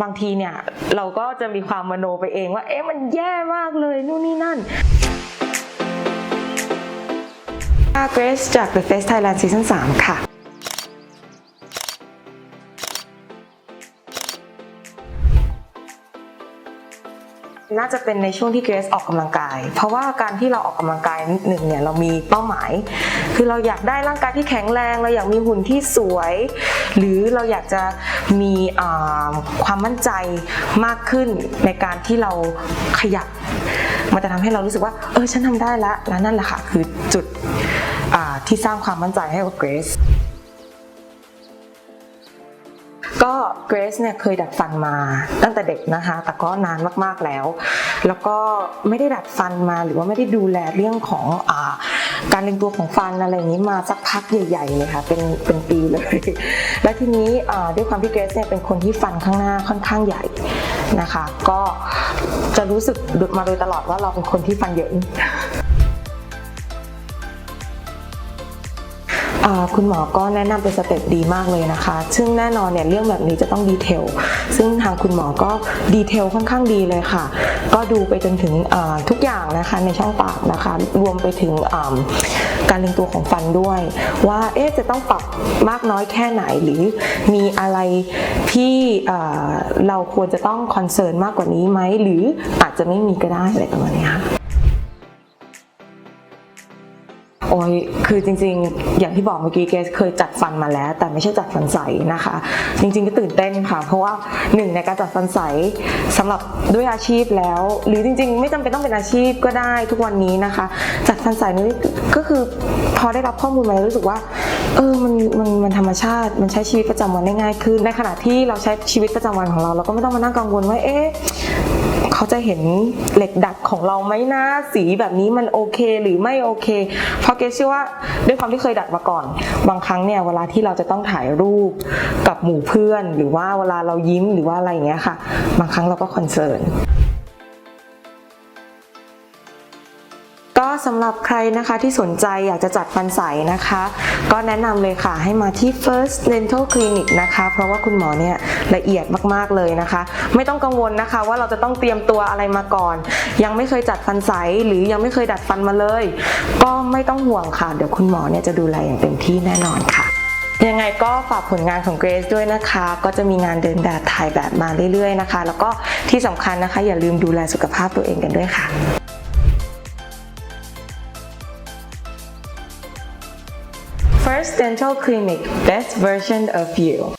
บางทีเนี่ยเราก็จะมีความมโนไปเองว่า เอ๊ะมันแย่มากเลยนู่นนี่นั่นเกรซจาก The Face Thailand Season 3 ค่ะ น่าจะเป็นในช่วงที่เกรซออกกำลังกาย เพราะว่าการที่เราออกกำลังกายหนึ่งเนี่ยเรามีเป้าหมาย คือเราอยากได้ร่างกายที่แข็งแรงเราอยากมีหุ่นที่สวย หรือเราอยากจะมีความมั่นใจมากขึ้นในการที่เราขยับ มันจะทำให้เรารู้สึกว่าเออฉันทำได้ละแล้วนั่นแหละค่ะคือจุดที่สร้างความมั่นใจให้กับเกรซ ก็เกรซเนี่ยเคยดัดฟันมาตั้งแต่เด็กนะคะ แต่ก็นานมากๆแล้ว แล้วก็ไม่ได้ดัดฟันมาหรือว่าไม่ได้ดูแลเรื่องของอาการเรียงตัวของฟันอะไรอย่างนี้มาสักพักใหญ่ๆเลยค่ะเป็นเป็นปีเลย และทีนี้ด้วยความที่เกรซเนี่ยเป็นคนที่ฟันข้างหน้าค่อนข้างใหญ่นะคะ ก็จะรู้สึกมาโดยตลอดว่าเราเป็นคนที่ฟันเยอะ คุณหมอก็แนะนำเป็นสเต็ปดีมากเลยนะคะ ซึ่งแน่นอนเนี่ยเรื่องแบบนี้จะต้องดีเทล ซึ่งทางคุณหมอก็ดีเทลค่อนข้างดีเลยค่ะ ก็ดูไปจนถึงทุกอย่างนะคะในช่องปากนะคะ รวมไปถึงการเรียงตัวของฟันด้วย ว่าเอ๊ะจะต้องปรับมากน้อยแค่ไหนหรือมีอะไรที่เราควรจะต้องคอนเซิร์นมากกว่านี้ไหมหรืออาจจะไม่มีก็ได้อะไรประมาณนี้ค่ะ โอ้ยคือจริงๆ อย่างที่บอกเมื่อกี้เกสเคยจัดฟันมาแล้ว แต่ไม่ใช่จัดฟันใสนะคะ จริงๆก็ตื่นเต้นค่ะ เพราะว่าหนึ่งในการจัดฟันใสสำหรับด้วยอาชีพแล้ว หรือจริง ๆ ไม่จำเป็นต้องเป็นอาชีพก็ได้ทุกวันนี้นะคะ จัดฟันใสนี่ก็คือพอได้รับข้อมูลมาแล้วรู้สึกว่าเออมันมันมันธรรมชาติมันใช้ชีวิตประจำวันได้ง่ายขึ้นในขณะที่เราใช้ชีวิตประจำวันของเราเราก็ไม่ต้องมานั่งกังวลว่าเอ๊ะ เขาจะเห็นเหล็กดัดของเราไหมนะสีแบบนี้มันโอเคหรือไม่โอเค เพราะเกเชื่อว่าด้วยความที่เคยดัดมาก่อน บางครั้งเนี่ยเวลาที่เราจะต้องถ่ายรูปกับหมู่เพื่อน หรือว่าเวลาเรายิ้มหรือว่าอะไรอย่างเงี้ยค่ะ บางครั้งเราก็คอนเซิร์น ก็สำหรับใครนะคะที่สนใจอยากจะจัดฟันใสนะคะ ก็แนะนำเลยค่ะให้มาที่ First Dental Clinic นะคะ เพราะว่าคุณหมอเนี่ยละเอียดมากๆเลยนะคะ ไม่ต้องกังวลนะคะ ว่าเราจะต้องเตรียมตัวอะไรมาก่อน ยังไม่เคยจัดฟันใสหรือยังไม่เคยดัดฟันมาเลย ก็ไม่ต้องห่วงค่ะ เดี๋ยวคุณหมอเนี่ยจะดูแลอย่างเต็มที่แน่นอนค่ะยังไงก็ฝากผลงานของเกรซด้วยนะคะ ก็จะมีงานเดินแบบถ่ายแบบมาเรื่อยๆนะคะ แล้วก็ที่สำคัญนะคะ อย่าลืมดูแลสุขภาพตัวเองกันด้วยค่ะ First Dental Clinic Best Version of You